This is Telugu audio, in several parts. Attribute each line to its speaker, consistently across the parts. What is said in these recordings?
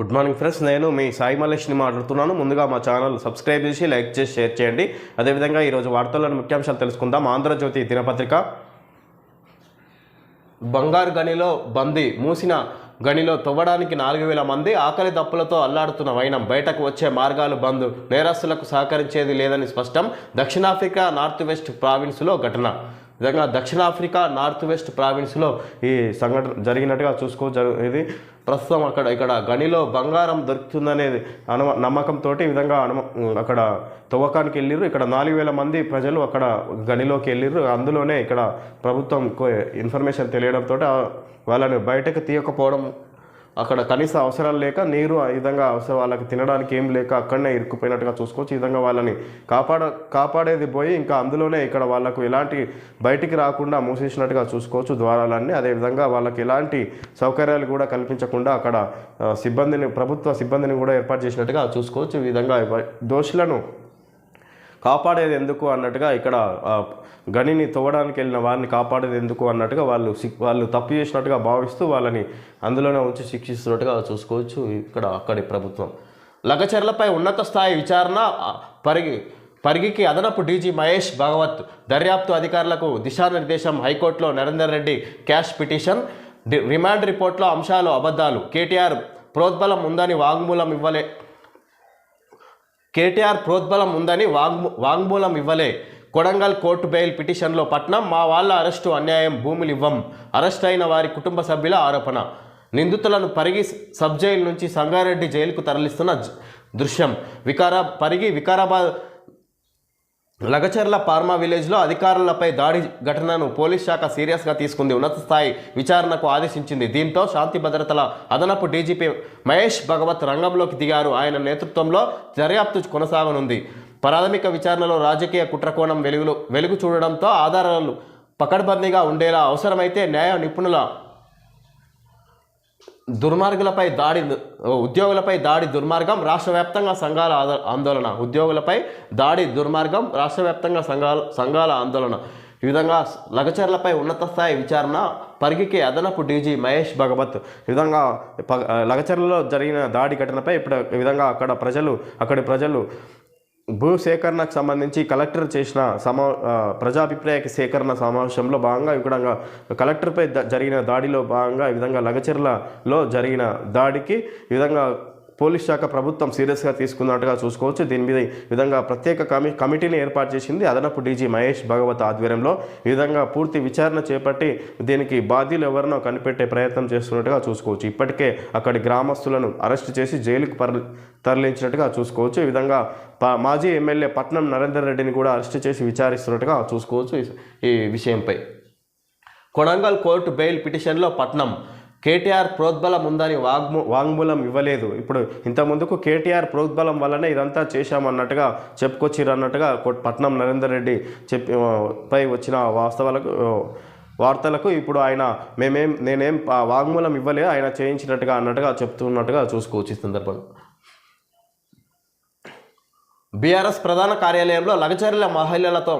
Speaker 1: గుడ్ మార్నింగ్ ఫ్రెండ్స్ నేను మీ సాయి మలేష్ని మాట్లాడుతున్నాను. ముందుగా మా ఛానల్ సబ్స్క్రైబ్ చేసి లైక్ చేసి షేర్ చేయండి. అదేవిధంగా ఈరోజు వార్తల్లోని ముఖ్యాంశాలు తెలుసుకుందాం. ఆంధ్రజ్యోతి దినపత్రిక. బంగారు గనిలో బందీ మూసిన గనిలో తవ్వడానికి నాలుగు వేల మంది ఆకలి దప్పులతో అల్లాడుతున్న వైనం బయటకు వచ్చే మార్గాలు బంద్ నేరస్తులకు సహకరించేది లేదని స్పష్టం. దక్షిణాఫ్రికా నార్త్ వెస్ట్ ప్రావిన్స్లో ఘటన. విధంగా దక్షిణాఫ్రికా నార్త్ వెస్ట్ ప్రావిన్స్లో ఈ సంఘటన జరిగినట్టుగా చూసుకో ఇది ప్రస్తుతం అక్కడ ఇక్కడ గనిలో బంగారం దొరుకుతుందనేది అను నమ్మకంతో ఈ విధంగా అనుమ అక్కడ తవ్వకానికి వెళ్ళిర్రు. ఇక్కడ నాలుగు వేల మంది ప్రజలు అక్కడ గనిలోకి వెళ్ళిర్రు. అందులోనే ఇక్కడ ప్రభుత్వం కో- ఇన్ఫర్మేషన్ తెలియడంతో వాళ్ళని బయటకు తీయకపోవడం అక్కడ కనీస అవసరాలు లేక నీరు ఆ విధంగా అవసరం వాళ్ళకి తినడానికి ఏం లేక అక్కడనే ఇరుక్కుపోయినట్టుగా చూసుకోవచ్చు. ఈ విధంగా వాళ్ళని కాపాడ కాపాడేది పోయి ఇంకా అందులోనే ఇక్కడ వాళ్ళకు ఎలాంటి బయటికి రాకుండా మూసేసినట్టుగా చూసుకోవచ్చు ద్వారాలన్నీ. అదేవిధంగా వాళ్ళకి ఎలాంటి సౌకర్యాలు కూడా కల్పించకుండా అక్కడ సిబ్బందిని ప్రభుత్వ సిబ్బందిని కూడా ఏర్పాటు చేసినట్టుగా చూసుకోవచ్చు. ఈ విధంగా దోషులను కాపాడేది ఎందుకు అన్నట్టుగా ఇక్కడ గనిని తవ్వడానికి వెళ్ళిన వారిని కాపాడేది ఎందుకు అన్నట్టుగా వాళ్ళు వాళ్ళు తప్పు చేసినట్టుగా భావిస్తూ వాళ్ళని అందులోనే ఉంచి శిక్షిస్తున్నట్టుగా చూసుకోవచ్చు ఇక్కడ అక్కడి ప్రభుత్వం. లగచర్లపై ఉన్నత స్థాయి విచారణ పరిగి పరిగికి అదనపు డీజీ మహేష్ భగవత్ దర్యాప్తు అధికారులకు దిశానిర్దేశం హైకోర్టులో Narender Reddy quash petition remand రిపోర్ట్లో అంశాలు అబద్ధాలు. కేటీఆర్ ప్రోద్బలం ఉందని వాంగ్మూలం ఇవ్వలే కేటీఆర్ ప్రోద్బలం ఉందని వాంగ్మూ వాంగ్మూలం ఇవ్వలే. కొడంగల్ కోర్టు బెయిల్ పిటిషన్లో పట్నం మా వాళ్ళ అరెస్టు అన్యాయం భూములు ఇవ్వం అరెస్ట్ అయిన వారి కుటుంబ సభ్యుల ఆరోపణ. నిందితులను పరిగి సబ్ జైలు నుంచి సంగారెడ్డి జైలుకు తరలిస్తున్న దృశ్యం. వికారా పరిగి వికారాబాద్ లగచర్ల ఫార్మా విలేజ్లో అధికారులపై దాడి ఘటనను పోలీస్ శాఖ సీరియస్గా తీసుకుంది. ఉన్నత స్థాయి విచారణకు ఆదేశించింది. దీంతో శాంతి భద్రతల అదనపు డీజీపీ మహేష్ భగవత్ రంగంలోకి దిగారు. ఆయన నేతృత్వంలో దర్యాప్తు కొనసాగనుంది. ప్రాథమిక విచారణలో రాజకీయ కుట్రకోణం వెలుగులో వెలుగు చూడడంతో ఆధారాలు పకడ్బందీగా ఉండేలా అవసరమైతే న్యాయ నిపుణుల దుర్మార్గులపై దాడి ఉద్యోగులపై దాడి దుర్మార్గం రాష్ట్ర వ్యాప్తంగా సంఘాల ఆద- ఆందోళన. ఉద్యోగులపై దాడి దుర్మార్గం రాష్ట్ర వ్యాప్తంగా సంఘాల సంఘాల ఆందోళన. ఈ విధంగా లగచర్లపై ఉన్నత స్థాయి విచారణ పరిగికి అదనపు డీజీ మహేష్ భగవత్. ఈ విధంగా లగచర్లలో జరిగిన దాడి ఘటనపై ఇప్పుడు ఈ విధంగా అక్కడ ప్రజలు అక్కడి ప్రజలు భూ సేకరణకు సంబంధించి కలెక్టర్ చేసిన సమా ప్రజాభిప్రాయ సేకరణ సమావేశంలో భాగంగా ఇక్కడ కలెక్టర్పై జరిగిన దాడిలో భాగంగా ఈ విధంగా లగచెర్లలో జరిగిన దాడికి ఈ విధంగా పోలీస్ శాఖ ప్రభుత్వం సీరియస్గా తీసుకున్నట్టుగా చూసుకోవచ్చు. దీని మీద ఈ విధంగా ప్రత్యేక కమి కమిటీని ఏర్పాటు చేసింది అదనపు డీజీ మహేష్ భగవత్ ఆధ్వర్యంలో. ఈ విధంగా పూర్తి విచారణ చేపట్టి దీనికి బాధ్యులు ఎవరినో కనిపెట్టే ప్రయత్నం చేస్తున్నట్టుగా చూసుకోవచ్చు. ఇప్పటికే అక్కడి గ్రామస్తులను అరెస్ట్ చేసి జైలుకు తరలించినట్టుగా చూసుకోవచ్చు. ఈ విధంగా మాజీ ఎమ్మెల్యే పట్నం నరేందర్ రెడ్డిని కూడా అరెస్ట్ చేసి విచారిస్తున్నట్టుగా చూసుకోవచ్చు ఈ- ఈ విషయంపై. కొడంగల్ కోర్టు బెయిల్ పిటిషన్లో పట్నం కేటీఆర్ ప్రోద్బలం ఉందని వాగ్ము వాంగ్మూలం ఇవ్వలేదు. ఇప్పుడు ఇంతకుముందుకు కేటీఆర్ ప్రోద్బలం వల్లనే ఇదంతా చేశామన్నట్టుగా చెప్పుకొచ్చిర్రు అన్నట్టుగా పట్నం నరేందర్ రెడ్డి చెప్పి పై వచ్చిన వాస్తవాలకు వార్తలకు ఇప్పుడు ఆయన మేమేం నేనేం ఆ, వాంగ్మూలం ఇవ్వలేదు ఆయన చేయించినట్టుగా అన్నట్టుగా చెప్తున్నట్టుగా చూసుకోవచ్చు ఈ సందర్భంగా బీఆర్ఎస్ ప్రధాన కార్యాలయంలో లగచర్ల మహిళలతో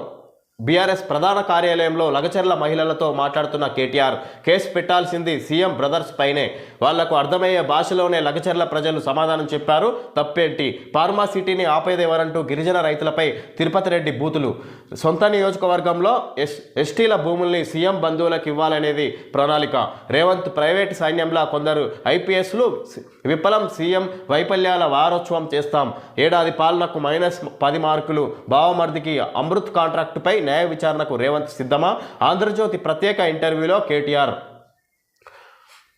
Speaker 1: బీఆర్ఎస్ ప్రధాన కార్యాలయంలో లగచర్ల మహిళలతో మాట్లాడుతున్న కేటీఆర్ కేసు పెట్టాల్సింది సీఎం బ్రదర్స్ పైనే. వాళ్ళకు అర్థమయ్యే భాషలోనే లగచర్ల ప్రజలు సమాధానం చెప్పారు. తప్పేంటి? ఫార్మా సిటీని ఆపేదేవరంటూ గిరిజన రైతులపై తిరుపతి రెడ్డి బూతులు. సొంత నియోజకవర్గంలో ఎస్ ఎస్టీల భూముల్ని సీఎం బంధువులకు ఇవ్వాలనేది ప్రణాళిక. రేవంత్ ప్రైవేట్ సైన్యంలా కొందరు ఐపీఎస్లు విఫలం సీఎం వైఫల్యాల వారోత్సవం చేస్తాం. ఏడాది పాలనకు మైనస్ పది మార్కులు బావమర్దికి అమృత్ కాంట్రాక్టుపై న్యాయ విచారణకు రేవంత్ సిద్ధమా? ఆంధ్రజ్యోతి ప్రత్యేక ఇంటర్వ్యూలో కేటీఆర్.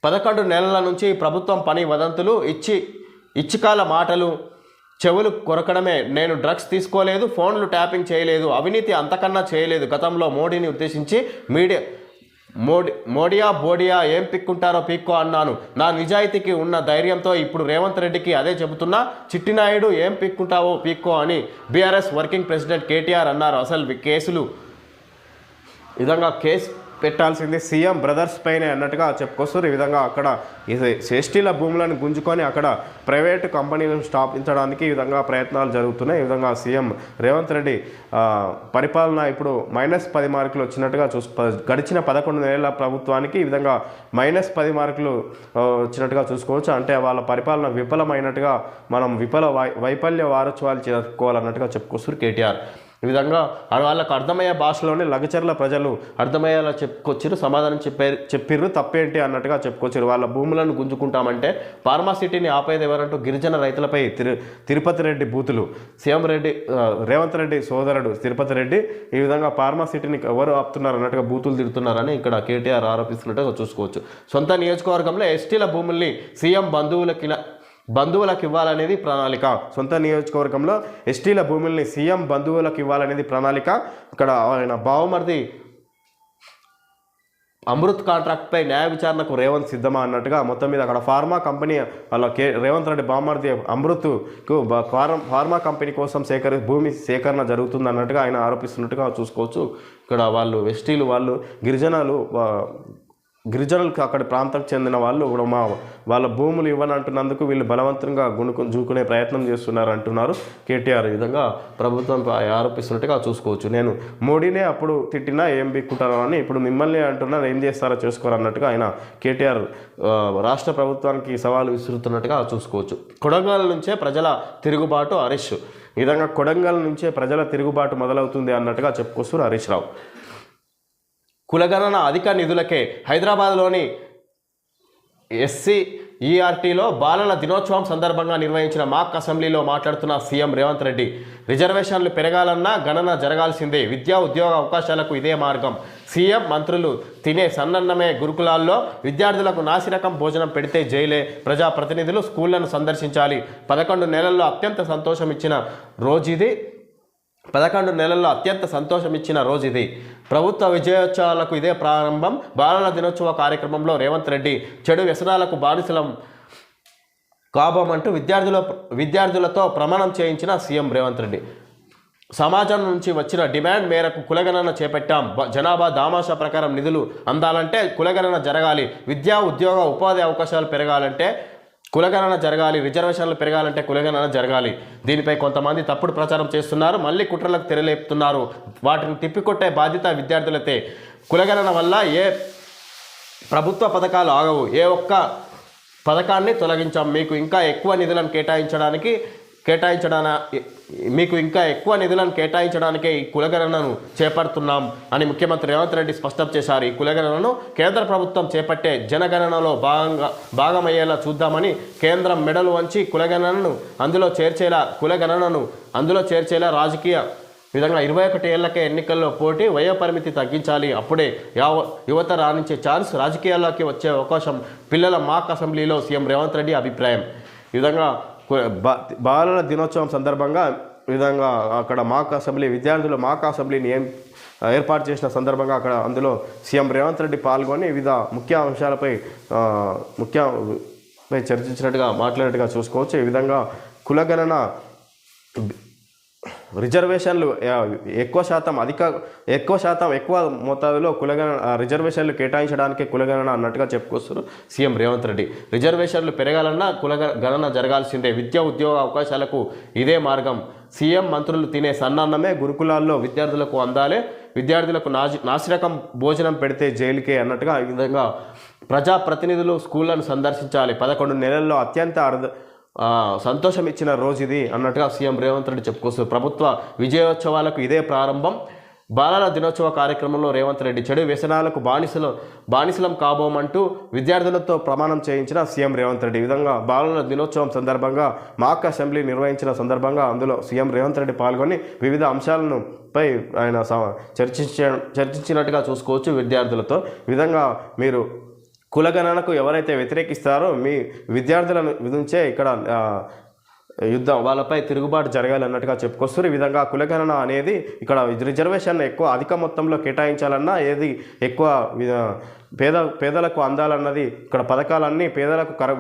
Speaker 1: పదకొండు నెలల నుంచి ప్రభుత్వం పని వదంతులు ఇచ్చి ఇచ్చికాల మాటలు చెవులు కొరకడమే. నేను డ్రగ్స్ తీసుకోలేదు ఫోన్లు ట్యాపింగ్ చేయలేదు అవినీతి అంతకన్నా చేయలేదు గతంలో మోడీని ఉద్దేశించి మీడియా మోడీ మోడియా బోడియా ఏం పిక్కుంటారో పిక్కో అన్నాను. నా నిజాయితీకి ఉన్న ధైర్యంతో ఇప్పుడు రేవంత్ రెడ్డికి అదే చెబుతున్నా చిట్టినాయుడు ఏం పిక్కుంటావో పిక్కో అని బీఆర్ఎస్ వర్కింగ్ ప్రెసిడెంట్ కేటీఆర్ అన్నారు. అసలు కేసులు విధంగా కేసు పెట్టాల్సింది సీఎం బ్రదర్స్ పైనే అన్నట్టుగా చెప్పుకొస్తారు ఈ విధంగా అక్కడ ఇది ఎస్టీల భూములను గుంజుకొని అక్కడ ప్రైవేటు కంపెనీలను స్థాపించడానికి ఈ విధంగా ప్రయత్నాలు జరుగుతున్నాయి. ఈ విధంగా సీఎం రేవంత్ రెడ్డి పరిపాలన ఇప్పుడు మైనస్ పది మార్కులు వచ్చినట్టుగా చూసు ప- గడిచిన పదకొండు నెలల ప్రభుత్వానికి ఈ విధంగా మైనస్ పది మార్కులు వచ్చినట్టుగా చూసుకోవచ్చు. అంటే వాళ్ళ పరిపాలన విఫలమైనట్టుగా మనం విఫల వై వైఫల్య వారోత్సవాలు చేసుకోవాలన్నట్టుగా చెప్పుకొస్తారు కేటీఆర్. ఈ విధంగా వాళ్ళకు అర్థమయ్యే భాషలోనే లగచర్ల ప్రజలు అర్థమయ్యేలా చెప్పుకొచ్చారు సమాధానం చెప్పారు చెప్పిర్రు తప్పేంటి అన్నట్టుగా చెప్పుకొచ్చారు వాళ్ళ భూములను గుంజుకుంటామంటే ఫార్మాసిటీని ఆపేది ఎవరంటూ గిరిజన రైతులపై తిరు తిరుపతి రెడ్డి బూతులు. సీఎం రెడ్డి రేవంత్ రెడ్డి సోదరుడు తిరుపతి రెడ్డి ఈ విధంగా ఫార్మాసిటీని ఎవరు ఆపుతున్నారు అన్నట్టుగా బూతులు తిడుతున్నారని ఇక్కడ కేటీఆర్ ఆరోపిస్తున్నట్టుగా చూసుకోవచ్చు. సొంత నియోజకవర్గంలో ఎస్టీల భూముల్ని సీఎం బంధువులకి బంధువులకు ఇవ్వాలనేది ప్రణాళిక. సొంత నియోజకవర్గంలో ఎస్టీల భూముల్ని సీఎం బంధువులకు ఇవ్వాలనేది ప్రణాళిక. ఇక్కడ ఆయన బావమరిది అమృత్ కాంట్రాక్ట్పై న్యాయ విచారణకు రేవంత్ సిద్ధమా అన్నట్టుగా మొత్తం మీద అక్కడ ఫార్మా కంపెనీ వాళ్ళ కే రేవంత్ రెడ్డి బామ్మర్ది అమృత్కు బ- ఫార్మా కంపెనీ కోసం సేకరి భూమి సేకరణ జరుగుతుంది అన్నట్టుగా ఆయన ఆరోపిస్తున్నట్టుగా చూసుకోవచ్చు. ఇక్కడ వాళ్ళు ఎస్టీలు వాళ్ళు గిరిజనాలు గిరిజనులకు అక్కడ ప్రాంతానికి చెందిన వాళ్ళు కూడా మా వాళ్ళ భూములు ఇవ్వనంటున్నందుకు వీళ్ళు బలవంతంగా గుణుకు జూకునే ప్రయత్నం చేస్తున్నారు అంటున్నారు. కేటీఆర్ ఈ విధంగా ప్రభుత్వం ఆరోపిస్తున్నట్టుగా చూసుకోవచ్చు. నేను మోడీనే అప్పుడు తిట్టినా ఏం బిక్కుంటారో అని ఇప్పుడు మిమ్మల్ని అంటున్నారు. ఏం చేస్తారో చేసుకోరు అన్నట్టుగా ఆయన కేటీఆర్ రాష్ట్ర ప్రభుత్వానికి సవాలు విసురుతున్నట్టుగా చూసుకోవచ్చు. కొడంగల్ నుంచే ప్రజల తిరుగుబాటు హరీష్. ఈ విధంగా కొడంగల్ నుంచే ప్రజల తిరుగుబాటు మొదలవుతుంది అన్నట్టుగా చెప్పుకొస్తున్నారు హరీష్ రావు. కులగణన అధిక నిధులకే హైదరాబాద్లోని ఎస్సీ ఈఆర్టీలో బాలల దినోత్సవం సందర్భంగా నిర్వహించిన మాక్ అసెంబ్లీలో మాట్లాడుతున్న సీఎం రేవంత్ రెడ్డి రిజర్వేషన్లు పెరగాలన్నా గణన జరగాల్సిందే. విద్యా ఉద్యోగ అవకాశాలకు ఇదే మార్గం. సీఎం మంత్రులు తినే సన్నన్నమే గురుకులాల్లో. విద్యార్థులకు నాసిరకం భోజనం పెడితే జైలే. ప్రజాప్రతినిధులు స్కూళ్ళను సందర్శించాలి. పదకొండు నెలల్లో అత్యంత సంతోషం ఇచ్చిన రోజుది పదకొండు నెలల్లో అత్యంత సంతోషం ఇచ్చిన రోజు ఇది. ప్రభుత్వ విజయోత్సవాలకు ఇదే ప్రారంభం. బాలల దినోత్సవ కార్యక్రమంలో రేవంత్ రెడ్డి చెడు వ్యసనాలకు బానిసలం కాబోమంటూ విద్యార్థుల విద్యార్థులతో ప్రమాణం చేయించిన సీఎం రేవంత్ రెడ్డి. సమాజం నుంచి వచ్చిన డిమాండ్ మేరకు కులగణన చేపట్టాం. జనాభా దామాషా ప్రకారం నిధులు అందాలంటే కులగణన జరగాలి. విద్యా ఉద్యోగ ఉపాధి అవకాశాలు పెరగాలంటే కులగణన జరగాలి రిజర్వేషన్లు పెరగాలంటే కులగణన జరగాలి. దీనిపై కొంతమంది తప్పుడు ప్రచారం చేస్తున్నారు మళ్ళీ కుట్రలకు తెరలేపుతున్నారు. వాటిని తిప్పికొట్టే బాధ్యత విద్యార్థులతే కులగణన వల్ల ఏ ప్రభుత్వ పథకాలు ఆగవు. ఏ ఒక్క పథకాన్ని తొలగించాం. మీకు ఇంకా ఎక్కువ నిధులను కేటాయించడానికి కేటాయించడాన మీకు ఇంకా ఎక్కువ నిధులను కేటాయించడానికే ఈ కులగణనను చేపడుతున్నాం అని ముఖ్యమంత్రి రేవంత్ రెడ్డి స్పష్టం చేశారు. ఈ కులగణనను కేంద్ర ప్రభుత్వం చేపట్టే జనగణనలో భాగంగా భాగమయ్యేలా చూద్దామని కేంద్రం మెడలు వంచి కులగణనను అందులో చేర్చేలా కులగణనను అందులో చేర్చేలా రాజకీయ విధంగా ఇరవై ఒకటి ఏళ్ళకే ఎన్నికల్లో పోటీ వయోపరిమితి తగ్గించాలి. అప్పుడే యావ యువత రాణించే ఛాన్స్ రాజకీయాల్లోకి వచ్చే అవకాశం పిల్లల మాక్ అసెంబ్లీలో సీఎం రేవంత్ రెడ్డి అభిప్రాయం. ఈ విధంగా బాలల దినోత్సవం సందర్భంగా విధంగా అక్కడ మాక్ అసెంబ్లీ విద్యార్థులు మాక్ అసెంబ్లీని ఏం ఏర్పాటు చేసిన సందర్భంగా అక్కడ అందులో సీఎం రేవంత్ రెడ్డి పాల్గొని వివిధ ముఖ్య అంశాలపై ముఖ్య చర్చించినట్టుగా మాట్లాడినట్టుగా చూసుకోవచ్చు. ఈ విధంగా కులగణన రిజర్వేషన్లు ఎక్కువ శాతం అధిక ఎక్కువ శాతం ఎక్కువ మోతాదులో కులగణన రిజర్వేషన్లు కేటాయించడానికి కులగణన అన్నట్టుగా చెప్పుకొస్తారు సీఎం రేవంత్ రెడ్డి. రిజర్వేషన్లు పెరగాలన్నా కులగ గణన జరగాల్సిందే. విద్యా ఉద్యోగ అవకాశాలకు ఇదే మార్గం. సీఎం మంత్రులు తినే సన్నాన్నమే గురుకులాల్లో విద్యార్థులకు అందాలే. విద్యార్థులకు నాజి నాసిరకం భోజనం పెడితే జైలుకే అన్నట్టుగా ఈ విధంగా ప్రజాప్రతినిధులు స్కూళ్ళను సందర్శించాలి. పదకొండు నెలల్లో అత్యంత అర్ధ సంతోషం ఇచ్చిన రోజు ఇది అన్నట్టుగా సీఎం రేవంత్ రెడ్డి చెప్పుకొస్తారు ప్రభుత్వ విజయోత్సవాలకు ఇదే ప్రారంభం. బాలల దినోత్సవ కార్యక్రమంలో రేవంత్ రెడ్డి చెడు వ్యసనాలకు బానిసలు బానిసలం కాబోమంటూ విద్యార్థులతో ప్రమాణం చేయించిన సీఎం రేవంత్ రెడ్డి. విధంగా బాలల దినోత్సవం సందర్భంగా మాక్ అసెంబ్లీ నిర్వహించిన సందర్భంగా అందులో సీఎం రేవంత్ రెడ్డి పాల్గొని వివిధ అంశాలను పై ఆయన స- చర్చించ చర్చించినట్టుగా చూసుకోవచ్చు విద్యార్థులతో. విధంగా మీరు కులగణనకు ఎవరైతే వ్యతిరేకిస్తారో మీ విద్యార్థులను విధించే ఇక్కడ యుద్ధం వాళ్ళపై తిరుగుబాటు జరగాలి అన్నట్టుగా చెప్పుకొస్తారు ఈ విధంగా కులగణన అనేది ఇక్కడ రిజర్వేషన్ ఎక్కువ అధిక మొత్తంలో కేటాయించాలన్నా ఏది ఎక్కువ పేద పేదలకు అందాలన్నది ఇక్కడ పథకాలన్నీ పేదలకు కర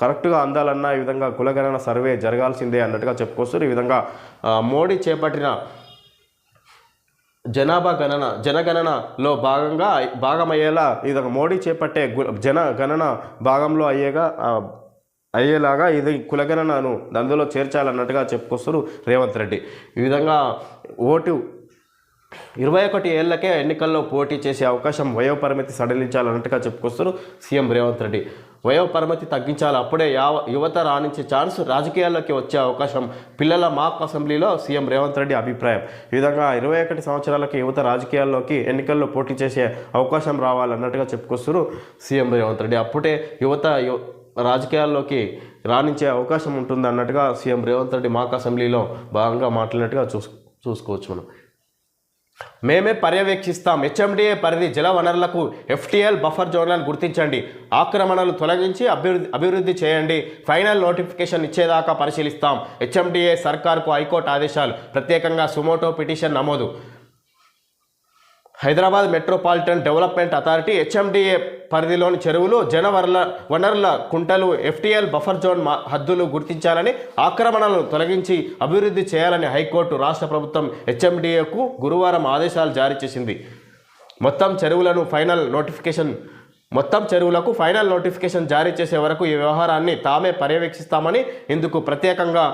Speaker 1: కరెక్ట్గా అందాలన్నా ఈ విధంగా కులగణన సర్వే జరగాల్సిందే అన్నట్టుగా చెప్పుకొస్తారు ఈ విధంగా మోడీ చేపట్టిన జనాభా గణన జనగణనలో భాగంగా భాగమయ్యేలా ఇది ఒక మోడీ చేపట్టే జనగణన భాగంలో అయ్యేగా అయ్యేలాగా ఇది కులగణనను అందులో చేర్చాలన్నట్టుగా చెప్పుకొస్తారు రేవంత్ రెడ్డి. ఈ విధంగా ఓటు ఇరవై ఒకటి ఏళ్ళకే ఎన్నికల్లో పోటీ చేసే అవకాశం వయో పరిమితి సడలించాలన్నట్టుగా చెప్పుకొస్తారు సీఎం రేవంత్ రెడ్డి. వయోపరిమితి తగ్గించాలి. అప్పుడే యావ యువత రాణించే ఛాన్స్ రాజకీయాల్లోకి వచ్చే అవకాశం పిల్లల మాక్ అసెంబ్లీలో సీఎం రేవంత్ రెడ్డి అభిప్రాయం. ఈ విధంగా ఇరవై ఒకటి సంవత్సరాలకి యువత రాజకీయాల్లోకి ఎన్నికల్లో పోటీ చేసే అవకాశం రావాలన్నట్టుగా చెప్పుకొస్తారు సీఎం రేవంత్ రెడ్డి. అప్పుడే యువత రాజకీయాల్లోకి రాణించే అవకాశం ఉంటుంది అన్నట్టుగా సీఎం రేవంత్ రెడ్డి మాక్ అసెంబ్లీలో భాగంగా మాట్లాడినట్టుగా చూసు చూసుకోవచ్చు మనం. మేమే పర్యవేక్షిస్తాం. హెచ్ఎండిఏ పరిధి జల వనరులకు ఎఫ్టీఎల్ బఫర్ జోన్లను గుర్తించండి. ఆక్రమణలు తొలగించి అభివృద్ధి అభివృద్ధి చేయండి. ఫైనల్ నోటిఫికేషన్ ఇచ్చేదాకా పరిశీలిస్తాం. హెచ్ఎండిఏ సర్కార్కు హైకోర్టు ఆదేశాలు. ప్రత్యేకంగా సుమోటో పిటిషన్ నమోదు. Hyderabad metropolitan development authority HMDA పరిధిలోని చెరువులు జనవనరుల వనరుల కుంటలు ఎఫ్టీఎల్ బఫర్ జోన్ మా- హద్దులు గుర్తించాలని ఆక్రమణలను తొలగించి అభివృద్ధి చేయాలని హైకోర్టు రాష్ట్ర ప్రభుత్వం హెచ్ఎండిఏకు గురువారం ఆదేశాలు జారీ చేసింది. మొత్తం చెరువులను ఫైనల్ నోటిఫికేషన్ మొత్తం చెరువులకు ఫైనల్ నోటిఫికేషన్ జారీ చేసే వరకు ఈ వ్యవహారాన్ని తామే పర్యవేక్షిస్తామని ఇందుకు ప్రత్యేకంగా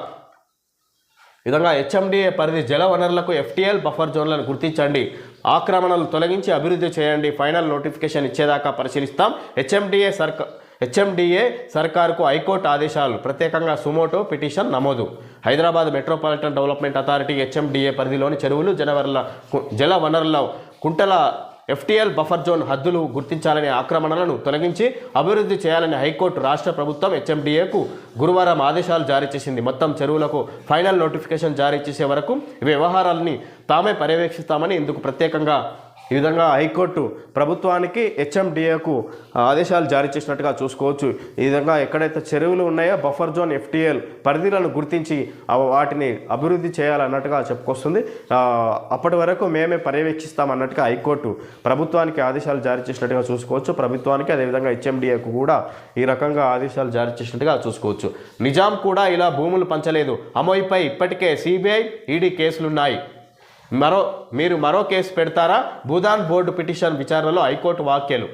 Speaker 1: విధంగా హెచ్ఎండిఏ పరిధి జల వనరులకు ఎఫ్టీఎల్ బఫర్ జోన్లను గుర్తించండి. ఆక్రమణలు తొలగించి అభివృద్ధి చేయండి. ఫైనల్ నోటిఫికేషన్ ఇచ్చేదాకా పరిశీలిస్తాం. హెచ్ఎండిఏ సర్కా హెచ్ఎండిఏ సర్కారుకు హైకోర్టు ఆదేశాలు. ప్రత్యేకంగా సుమోటో పిటిషన్ నమోదు. Hyderabad metropolitan development authority HMDA పరిధిలోని చెరువులు జనవరుల కు- జల వనరుల కుంటల ఎఫ్టీఎల్ బఫర్ జోన్ హద్దులు గుర్తించాలనే ఆక్రమణలను తొలగించి అభివృద్ధి చేయాలని హైకోర్టు రాష్ట్ర ప్రభుత్వం హెచ్ఎండిఏకు గురువారం ఆదేశాలు జారీ చేసింది. మొత్తం చెరువులకు ఫైనల్ నోటిఫికేషన్ జారీ చేసే వరకు ఈ వ్యవహారాలని తామే పర్యవేక్షిస్తామని ఇందుకు ప్రత్యేకంగా ఈ విధంగా హైకోర్టు ప్రభుత్వానికి హెచ్ఎండిఏకు ఆదేశాలు జారీ చేసినట్టుగా చూసుకోవచ్చు. ఈ విధంగా ఎక్కడైతే చెరువులు ఉన్నాయో బఫర్ జోన్ ఎఫ్టీఎల్ పరిధిలను గుర్తించి వాటిని అభివృద్ధి చేయాలన్నట్టుగా చెప్పుకొస్తుంది. అప్పటి వరకు మేమే పర్యవేక్షిస్తామన్నట్టుగా హైకోర్టు ప్రభుత్వానికి ఆదేశాలు జారీ చేసినట్టుగా చూసుకోవచ్చు. ప్రభుత్వానికి అదేవిధంగా హెచ్ఎండిఏకు కూడా ఈ రకంగా ఆదేశాలు జారీ చేసినట్టుగా చూసుకోవచ్చు. నిజాం కూడా ఇలా భూములు పంచలేదు. అమోయిపై ఇప్పటికే సిబిఐ ఈడీ కేసులున్నాయి. మరో మీరు మరో కేసు పెడతారా? భూదాన్ బోర్డు పిటిషన్ విచారణలో హైకోర్టు వాక్యాలు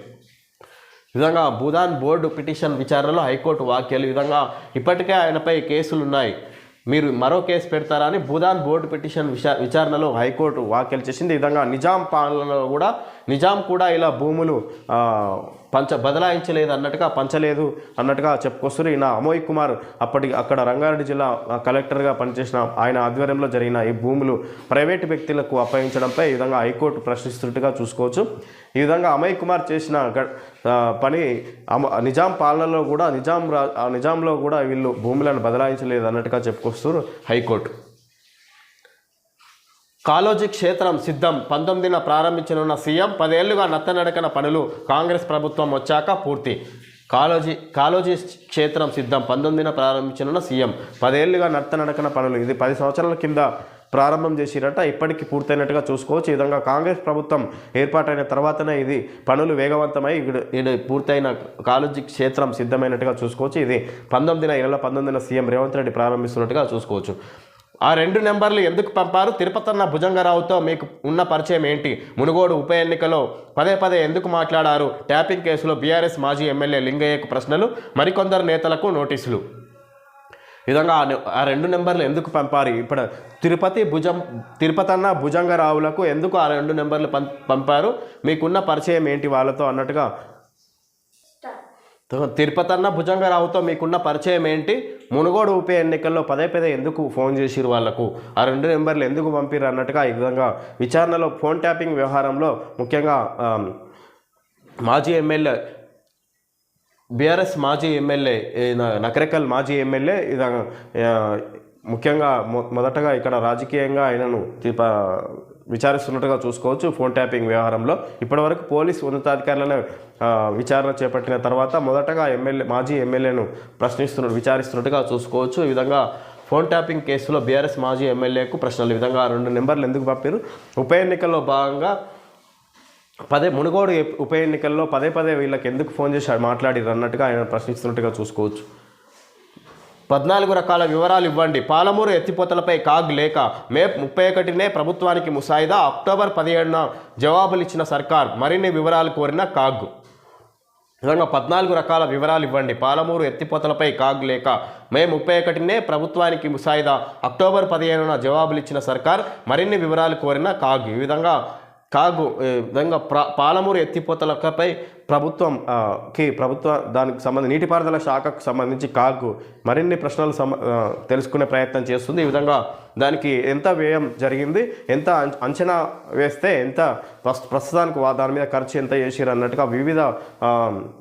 Speaker 1: విధంగా భూదాన్ బోర్డు పిటిషన్ విచారణలో హైకోర్టు వాక్యాలు విధంగా ఇప్పటికే ఆయనపై కేసులు ఉన్నాయి మీరు మరో కేసు పెడతారా అని భూదాన్ బోర్డు పిటిషన్ విచా విచారణలో హైకోర్టు వ్యాఖ్యలు చేసింది. ఈ విధంగా నిజాం పాలనలో కూడా నిజాం కూడా ఇలా భూములు పంచ బదలాయించలేదు అన్నట్టుగా పంచలేదు అన్నట్టుగా చెప్పుకొస్తారు ఈయన అమోయ్ కుమార్ అప్పటి అక్కడ రంగారెడ్డి జిల్లా కలెక్టర్గా పనిచేసిన ఆయన ఆధ్వర్యంలో జరిగిన ఈ భూములు ప్రైవేటు వ్యక్తులకు అప్పగించడంపై ఈ విధంగా హైకోర్టు ప్రశ్నిస్తున్నట్టుగా చూసుకోవచ్చు. ఈ విధంగా అమయ్ కుమార్ చేసిన పని అమ- నిజాం పాలనలో కూడా నిజాం నిజాంలో కూడా వీళ్ళు భూములను బదలాయించలేదు అన్నట్టుగా చెప్పుకొస్తారు హైకోర్టు. కాలోజీ క్షేత్రం సిద్ధం. పంతొమ్మిదిన ప్రారంభించనున్న సీఎం పదేళ్ళుగా నత్తనడకన పనులు కాంగ్రెస్ ప్రభుత్వం వచ్చాక పూర్తి. కాలోజీ కాలోజీ క్షేత్రం సిద్ధం. పంతొమ్మిదిన ప్రారంభించనున్న సీఎం పదేళ్ళుగా నత్తనడకన పనులు. ఇది పది సంవత్సరాల కింద ప్రారంభం చేసిరట. ఇప్పటికీ పూర్తయినట్టుగా చూసుకోవచ్చు. ఈ విధంగా కాంగ్రెస్ ప్రభుత్వం ఏర్పాటైన తర్వాతనే ఇది పనులు వేగవంతమై ఇది పూర్తయిన కాలోజీ క్షేత్రం సిద్ధమైనట్టుగా చూసుకోవచ్చు. ఇది పంతొమ్మిదిన ఈ నెల పంతొమ్మిదిన సీఎం రేవంత్ రెడ్డి ప్రారంభిస్తున్నట్టుగా చూసుకోవచ్చు. ఆ రెండు నెంబర్లు ఎందుకు పంపారు? తిరుపతన్న భుజంగరావుతో మీకు ఉన్న పరిచయం ఏంటి? మునుగోడు ఉప ఎన్నికలో పదే పదే ఎందుకు మాట్లాడారు? ట్యాపింగ్ కేసులో బీఆర్ఎస్ మాజీ ఎమ్మెల్యే లింగయ్యకు ప్రశ్నలు మరికొందరు నేతలకు నోటీసులు. విధంగా ఆ రెండు నెంబర్లు ఎందుకు పంపారు? ఇప్పుడు తిరుపతి భుజం తిరుపతన్న భుజంగరావులకు ఎందుకు ఆ రెండు నెంబర్లు పం- పంపారు? మీకున్న పరిచయం ఏంటి వాళ్ళతో అన్నట్టుగా తిరుపతి అన్న భుజంగరావుతో మీకున్న పరిచయం ఏంటి? మునుగోడు ఉప ఎన్నికల్లో పదే పదే ఎందుకు ఫోన్ చేసిరు వాళ్ళకు ఆ రెండు నెంబర్లు ఎందుకు పంపిరు అన్నట్టుగా ఈ విధంగా విచారణలో ఫోన్ ట్యాపింగ్ వ్యవహారంలో ముఖ్యంగా మాజీ ఎమ్మెల్యే బీఆర్ఎస్ మాజీ ఎమ్మెల్యే ఈయన నకరేకల్ మాజీ ఎమ్మెల్యే ఇది ముఖ్యంగా మొ మొదటగా ఇక్కడ రాజకీయంగా ఆయనను విచారిస్తున్నట్టుగా చూసుకోవచ్చు ఫోన్ ట్యాపింగ్ వ్యవహారంలో. ఇప్పటివరకు పోలీస్ ఉన్నతాధికారులను విచారణ చేపట్టిన తర్వాత మొదటగా ఎమ్మెల్యే మాజీ ఎమ్మెల్యేను ప్రశ్నిస్తున్న విచారిస్తున్నట్టుగా చూసుకోవచ్చు. ఈ విధంగా ఫోన్ ట్యాపింగ్ కేసులో బీఆర్ఎస్ మాజీ ఎమ్మెల్యేకు ప్రశ్నలు. ఈ విధంగా రెండు నెంబర్లు ఎందుకు పంపారు ఉప ఎన్నికల్లో భాగంగా పదే మునుగోడు ఉప ఎన్నికల్లో పదే పదే వీళ్ళకి ఎందుకు ఫోన్ చేసి మాట్లాడి అన్నట్టుగా ఆయన ప్రశ్నిస్తున్నట్టుగా చూసుకోవచ్చు. పద్నాలుగు రకాల వివరాలు ఇవ్వండి. పాలమూరు ఎత్తిపోతలపై కాగ్ లేక మే ముప్పై ఒకటినే ప్రభుత్వానికి ముసాయిదా. అక్టోబర్ పదిహేడున జవాబులు ఇచ్చిన సర్కార్ మరిన్ని వివరాలు కోరిన కాగ్. విధంగా పద్నాలుగు రకాల వివరాలు ఇవ్వండి. పాలమూరు ఎత్తిపోతలపై కాగ్ లేక మే ముప్పై ఒకటినే ప్రభుత్వానికి ముసాయిదా. అక్టోబర్ పదిహేనున జవాబులు ఇచ్చిన సర్కార్ మరిన్ని వివరాలు కోరిన కాగ్. ఈ విధంగా కాగు ఈ విధంగా ప్ర పాలమూరు ఎత్తిపోతలపై ప్రభుత్వం కి ప్రభుత్వ దానికి సంబంధించి నీటిపారుదల శాఖకు సంబంధించి కాగు మరిన్ని ప్రశ్నలు సమ తెలుసుకునే ప్రయత్నం చేస్తుంది. ఈ విధంగా దానికి ఎంత వ్యయం జరిగింది ఎంత అంచనా వేస్తే ఎంత ప్రస్తుతానికి వా- దాని మీద ఖర్చు ఎంత చేసిరు అన్నట్టుగా వివిధ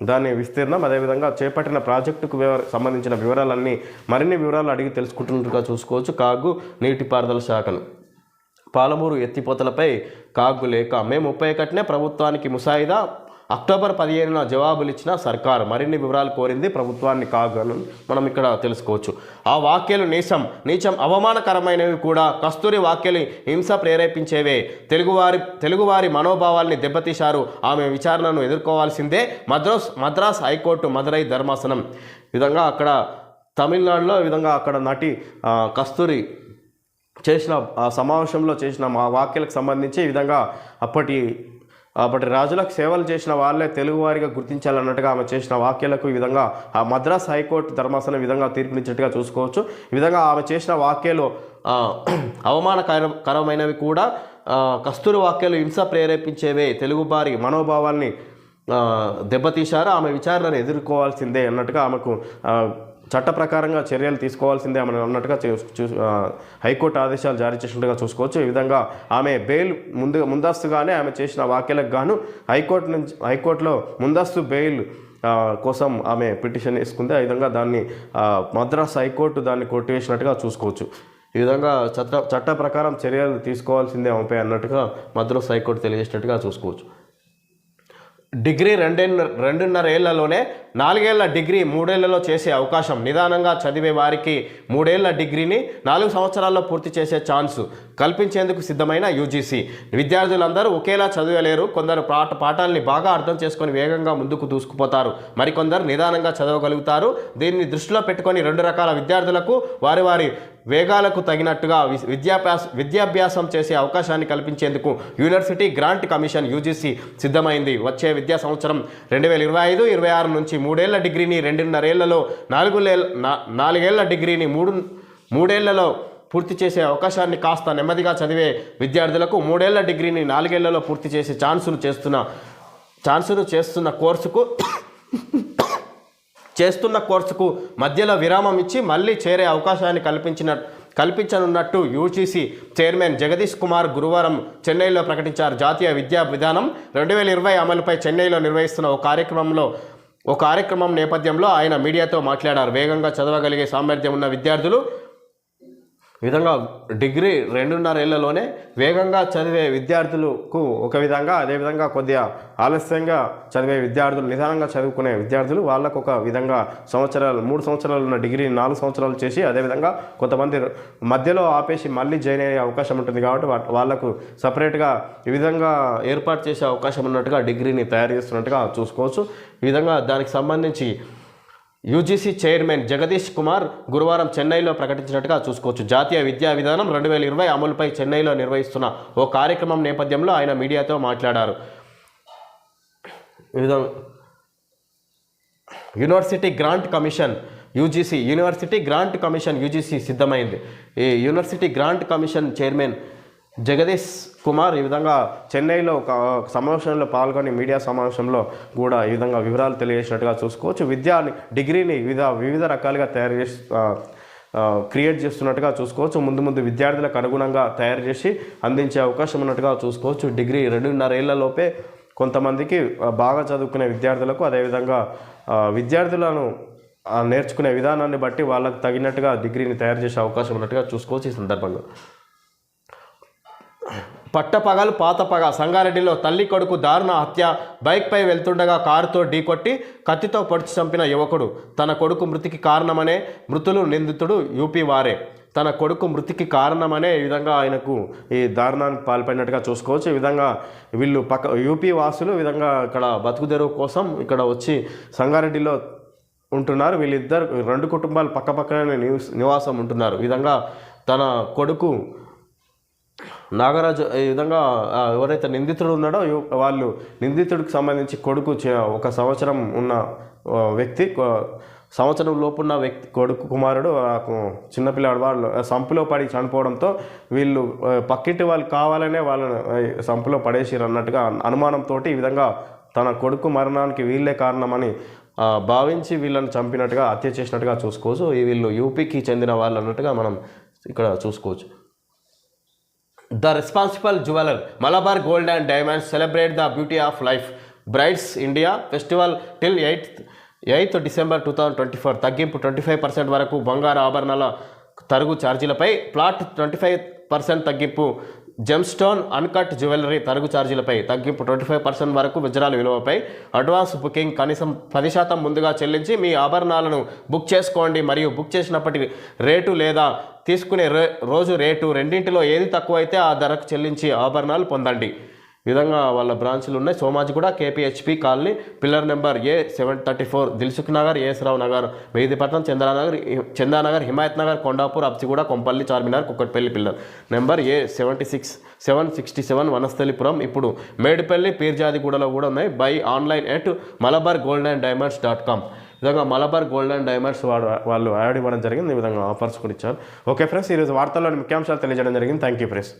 Speaker 1: దాని విస్తీర్ణం అదేవిధంగా చేపట్టిన ప్రాజెక్టుకు వివర సంబంధించిన వివరాలన్నీ మరిన్ని వివరాలు అడిగి తెలుసుకుంటున్నట్టుగా చూసుకోవచ్చు కాగు నీటిపారుదల శాఖను పాలమూరు ఎత్తిపోతలపై కాగు లేక మే ముప్పై ఒకటినే ప్రభుత్వానికి ముసాయిదా. అక్టోబర్ పదిహేనున జవాబులు ఇచ్చిన సర్కార్ మరిన్ని వివరాలు కోరింది ప్రభుత్వాన్ని కాగను మనం ఇక్కడ తెలుసుకోవచ్చు. ఆ వాక్యాలు నీచం నీచం అవమానకరమైనవి కూడా. కస్తూరి వాక్యలు హింస ప్రేరేపించేవే. తెలుగువారి తెలుగువారి మనోభావాల్ని దెబ్బతీశారు. ఆమె విచారణను ఎదుర్కోవాల్సిందే. మద్రాస్ మద్రాస్ హైకోర్టు మదురై ధర్మాసనం. విధంగా అక్కడ తమిళనాడులో విధంగా అక్కడ నటి కస్తూరి చేసిన ఆ సమావేశంలో చేసిన మా వాక్యాలకు సంబంధించి ఈ విధంగా అప్పటి అప్పటి రాజులకు సేవలు చేసిన వాళ్ళే తెలుగువారిగా గుర్తించాలన్నట్టుగా ఆమె చేసిన వాక్యాలకు ఈ విధంగా ఆ మద్రాస్ హైకోర్టు ధర్మాసనం విధంగా తీర్పునిచ్చినట్టుగా చూసుకోవచ్చు. ఈ విధంగా ఆమె చేసిన వాక్యాలు అవమానకరమైనవి కూడా ఆ, కస్తూరి వాక్యాలు హింస ప్రేరేపించేవే తెలుగువారి మనోభావాల్ని దెబ్బతీశారు. ఆమె విచారణను ఎదుర్కోవాల్సిందే అన్నట్టుగా ఆమెకు చట్ట ప్రకారంగా చర్యలు తీసుకోవాల్సిందే ఆమె అన్నట్టుగా చూ- చూ- హైకోర్టు ఆదేశాలు జారీ చేసినట్టుగా చూసుకోవచ్చు. ఈ విధంగా ఆమె బెయిల్ ముందు ముందస్తుగానే ఆమె చేసిన వ్యాఖ్యలకు గాను హైకోర్టు నుంచి హైకోర్టులో ముందస్తు బెయిల్ కోసం ఆమె పిటిషన్ వేసుకుంది. ఆ విధంగా దాన్ని మద్రాస్ హైకోర్టు దాన్ని కొట్టివేసినట్టుగా చూసుకోవచ్చు. ఈ విధంగా చట్ట చట్ట ప్రకారం చర్యలు తీసుకోవాల్సిందే ఆమెపై అన్నట్టుగా మద్రాస్ హైకోర్టు తెలియజేసినట్టుగా చూసుకోవచ్చు. డిగ్రీ రెండున్నర రెండున్నర ఏళ్ళలోనే నాలుగేళ్ళ డిగ్రీ మూడేళ్ళలో చేసే అవకాశం నిదానంగా చదివే వారికి మూడేళ్ళ డిగ్రీని నాలుగు సంవత్సరాల్లో పూర్తి చేసే ఛాన్స్ కల్పించేందుకు సిద్ధమైన యూజీసీ. విద్యార్థులందరూ ఒకేలా చదవలేరు. కొందరు పాఠ పాఠాలని బాగా అర్థం చేసుకొని వేగంగా ముందుకు దూసుకుపోతారు. మరికొందరు నిదానంగా చదవగలుగుతారు. దీన్ని దృష్టిలో పెట్టుకొని రెండు రకాల విద్యార్థులకు వారి వారి వేగాలకు తగినట్టుగా వి- విద్యాభ్యాస విద్యాభ్యాసం చేసే అవకాశాన్ని కల్పించేందుకు యూనివర్సిటీ గ్రాంట్ కమిషన్ యూజీసీ సిద్ధమైంది. వచ్చే విద్యా సంవత్సరం రెండు వేల ఇరవై ఐదు ఇరవై ఆరు నుంచి మూడేళ్ళ డిగ్రీని రెండున్నరేళ్ళలో నాలుగు నా- నాలుగేళ్ళ డిగ్రీని మూడు మూడేళ్ళలో పూర్తి చేసే అవకాశాన్ని కాస్త నెమ్మదిగా చదివే విద్యార్థులకు మూడేళ్ళ డిగ్రీని నాలుగేళ్ళలో పూర్తి చేసే ఛాన్సులు చేస్తున్న ఛాన్సును చేస్తున్న కోర్సుకు చేస్తున్న కోర్సుకు మధ్యలో విరామం ఇచ్చి మళ్ళీ చేరే అవకాశాన్ని కల్పించిన కల్పించనున్నట్టు యూజీసీ చైర్మన్ జగదీష్ కుమార్ గురువారం చెన్నైలో ప్రకటించారు. జాతీయ విద్యా విధానం రెండు వేల ఇరవై అమలుపై చెన్నైలో నిర్వహిస్తున్న ఓ కార్యక్రమంలో ఓ కార్యక్రమం నేపథ్యంలో ఆయన మీడియాతో మాట్లాడారు. వేగంగా చదవగలిగే సామర్థ్యం ఉన్న విద్యార్థులు విధంగా డిగ్రీ రెండున్నరేళ్ళలోనే వేగంగా చదివే విద్యార్థులకు ఒక విధంగా అదేవిధంగా కొద్దిగా ఆలస్యంగా చదివే విద్యార్థులు నిదానంగా చదువుకునే విద్యార్థులు వాళ్ళకు ఒక విధంగా సంవత్సరాలు మూడు సంవత్సరాలు ఉన్న డిగ్రీ నాలుగు సంవత్సరాలు చేసి అదేవిధంగా కొంతమంది మధ్యలో ఆపేసి మళ్ళీ జాయిన్ అయ్యే అవకాశం ఉంటుంది కాబట్టి వాళ్ళకు సపరేట్గా ఈ విధంగా ఏర్పాటు చేసే అవకాశం ఉన్నట్టుగా డిగ్రీని తయారు చేస్తున్నట్టుగా చూసుకోవచ్చు. ఈ విధంగా దానికి సంబంధించి యూజీసీ చైర్మన్ జగదీష్ కుమార్ గురువారం చెన్నైలో ప్రకటించినట్టుగా చూసుకోవచ్చు. జాతీయ విద్యా విధానం రెండు వేల ఇరవై అమలుపై చెన్నైలో నిర్వహిస్తున్న ఓ కార్యక్రమం నేపథ్యంలో ఆయన మీడియాతో మాట్లాడారు. University grant commission UGC university grant commission UGC సిద్ధమైంది. ఈ university grant commission chairman Jagadish Kumar ఈ విధంగా చెన్నైలో ఒక సమావేశంలో పాల్గొని మీడియా సమావేశంలో కూడా ఈ విధంగా వివరాలు తెలియజేసినట్టుగా చూసుకోవచ్చు. విద్యాని డిగ్రీని వివిధ వివిధ రకాలుగా తయారు చేసి క్రియేట్ చేస్తున్నట్టుగా చూసుకోవచ్చు. ముందు ముందు విద్యార్థులకు అనుగుణంగా తయారు చేసి అందించే అవకాశం ఉన్నట్టుగా చూసుకోవచ్చు. డిగ్రీ రెండున్నర ఏళ్ళలోపే కొంతమందికి బాగా చదువుకునే విద్యార్థులకు అదేవిధంగా విద్యార్థులను నేర్చుకునే విధానాన్ని బట్టి వాళ్ళకు తగినట్టుగా డిగ్రీని తయారు చేసే అవకాశం ఉన్నట్టుగా చూసుకోవచ్చు ఈ సందర్భంగా. పట్టపగలు పాతపగ సంగారెడ్డిలో తల్లి కొడుకు దారుణ హత్య. బైక్పై వెళ్తుండగా కారుతో ఢీకొట్టి కత్తితో పొడిచి చంపిన యువకుడు. తన కొడుకు మృతికి కారణమనే మృతులు నిందితుడు యూపీ వారే. తన కొడుకు మృతికి కారణమనే ఈ విధంగా ఆయనకు ఈ దారుణానికి పాల్పడినట్టుగా చూసుకోవచ్చు. ఈ విధంగా వీళ్ళు పక్క యూపీ వాసులు ఈ విధంగా ఇక్కడ బతుకుదెరువు కోసం ఇక్కడ వచ్చి సంగారెడ్డిలో ఉంటున్నారు. వీళ్ళిద్దరు రెండు కుటుంబాలు పక్క పక్కనే నివాసం ఉంటున్నారు. ఈ విధంగా తన కొడుకు నాగరాజు ఈ విధంగా ఎవరైతే నిందితుడు ఉన్నాడో వాళ్ళు నిందితుడికి సంబంధించి కొడుకు చే- ఒక సంవత్సరం ఉన్న వ్యక్తి సంవత్సరం లోపున్న వ్యక్తి కొడుకు కుమారుడు చిన్నపిల్లాడు వాళ్ళు సంపులో పడి చనిపోవడంతో వీళ్ళు పక్కింటి వాళ్ళు కావాలనే వాళ్ళని సంపులో పడేసిరు అన్నట్టుగా అనుమానంతో ఈ విధంగా తన కొడుకు మరణానికి వీళ్ళే కారణమని భావించి వీళ్ళని చంపినట్టుగా హత్య చేసినట్టుగా చూసుకోవచ్చు. ఈ వీళ్ళు యూపీకి చెందిన వాళ్ళు అన్నట్టుగా మనం ఇక్కడ చూసుకోవచ్చు. The responsible jeweller Malabar gold and diamonds celebrate the beauty of life brides India festival till eighth eighth December two thousand twenty four తగ్గింపు ట్వంటీ ఫైవ్ పర్సెంట్ వరకు బంగారు ఆభరణాల తరుగు ఛార్జీలపై ప్లాట్ ట్వంటీ ఫైవ్ పర్సెంట్ తగ్గింపు జెమ్స్టోన్ అన్కట్ జ్యువెలరీ తరుగు ఛార్జీలపై తగ్గింపు ట్వంటీ ఫైవ్ పర్సెంట్ వరకు విజరాల విలువపై అడ్వాన్స్ బుకింగ్ కనీసం పది శాతం ముందుగా చెల్లించి మీ ఆభరణాలను బుక్ చేసుకోండి మరియు బుక్ చేసినప్పటి రేటు లేదా తీసుకునే రే రోజు రేటు రెండింటిలో ఏది తక్కువైతే ఆ ధరకు చెల్లించి ఆభరణాలు పొందండి. విధంగా వాళ్ళ బ్రాంచ్లు ఉన్నాయి. Somajiguda KPHB colony pillar number A seven thirty four Dilsukh Nagar Esarao Nagar Mehdipatnam Chandranagar Chandanagar Himayat Nagar Kondapur Habsiguda Kompally Charminar Kukatpally pillar number A seventy six seven sixty seven Vanasthalipuram. ఇప్పుడు మేడిపల్లి పీర్జాదిగూడలో కూడా ఉన్నాయి. Buy online at Malabar gold and diamonds dot com. విధంగా మలబార్ గోల్డ్ అండ్ డైమండ్స్ వాడు వాళ్ళు యాడ్ ఇవ్వడం జరిగింది ఈ విధంగా ఆఫర్స్ కూడా ఇచ్చారు. ఓకే ఫ్రెండ్స్ ఈరోజు వార్తల్లోని ముఖ్యాంశాలు తెలియజేయడం జరిగింది. Thank you friends.